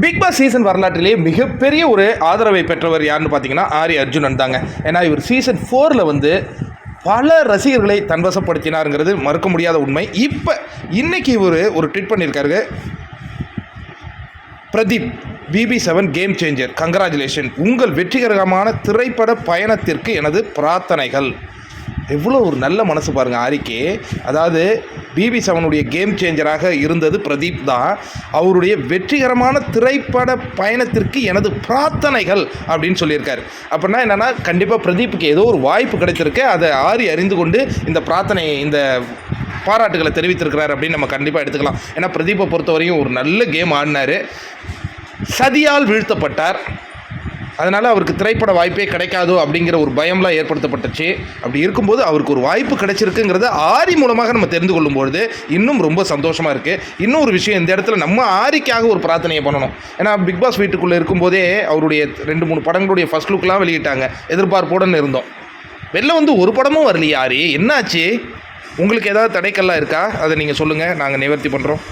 Big Boss season வரலாற்றிலேயே மிகப்பெரிய ஒரு ஆதரவை பெற்றவர் யாருன்னு பார்த்தீங்கன்னா ஆரி அர்ஜுனன் தாங்க. ஏன்னா இவர் சீசன் ஃபோரில் வந்து பல ரசிகர்களை தன்வசப்படுத்தினாருங்கிறது மறுக்க முடியாத உண்மை. இப்போ இன்னைக்கு இவர் ஒரு ட்வீட் பண்ணியிருக்காரு. Pradeep B B seven game changer congratulation உங்கள் வெற்றிகரமான திரைப்பட பயணத்திற்கு எனது பிரார்த்தனைகள். எவ்வளோ ஒரு நல்ல மனசு பாருங்கள் ஆரிக்கு. அதாவது பிபி செவனுடைய கேம் சேஞ்சராக இருந்தது பிரதீப் தான் அவருடைய வெற்றிகரமான திரைப்பட பயணத்திற்கு எனது பிரார்த்தனைகள் அப்படின்னு சொல்லியிருக்காரு. அப்படின்னா என்னென்னா கண்டிப்பாக பிரதீப்புக்கு ஏதோ ஒரு வாய்ப்பு கிடைத்திருக்கு. அதை ஆரி அறிந்து கொண்டு இந்த பிரார்த்தனை இந்த பாராட்டுகளை தெரிவித்திருக்கிறார் அப்படின்னு நம்ம கண்டிப்பாக எடுத்துக்கலாம். ஏன்னா பிரதீப்பை பொறுத்தவரையும் ஒரு நல்ல கேம் ஆடினார். சதியால் வீழ்த்தப்பட்டார். அதனால் அவருக்கு திரைப்பட வாய்ப்பே கிடைக்காதோ அப்படிங்கிற ஒரு பயம்லாம் ஏற்படுத்தப்பட்டுச்சு. அப்படி இருக்கும்போது அவருக்கு ஒரு வாய்ப்பு கிடைச்சிருக்குங்கிறத ஆரி மூலமாக நம்ம தெரிந்து கொள்ளும்பொழுது இன்னும் ரொம்ப சந்தோஷமாக இருக்குது இன்னும் ஒரு விஷயம் இந்த இடத்துல நம்ம ஆரிக்காக ஒரு பிரார்த்தனையை பண்ணணும். ஏன்னா பிக் பாஸ் வீட்டுக்குள்ளே இருக்கும்போதே அவருடைய ரெண்டு மூணு படங்களுடைய ஃபர்ஸ்ட் லுக்லாம் வெளியிட்டாங்க. எதிர்பார்ப்போடன்னு இருந்தோம். வெளில வந்து ஒரு படமும் வரலையே ஆரி. என்னாச்சு? உங்களுக்கு ஏதாவது தடைக்கல்லாம் இருக்கா? அதை நீங்கள் சொல்லுங்கள் நாங்கள் நிவர்த்தி பண்ணுறோம்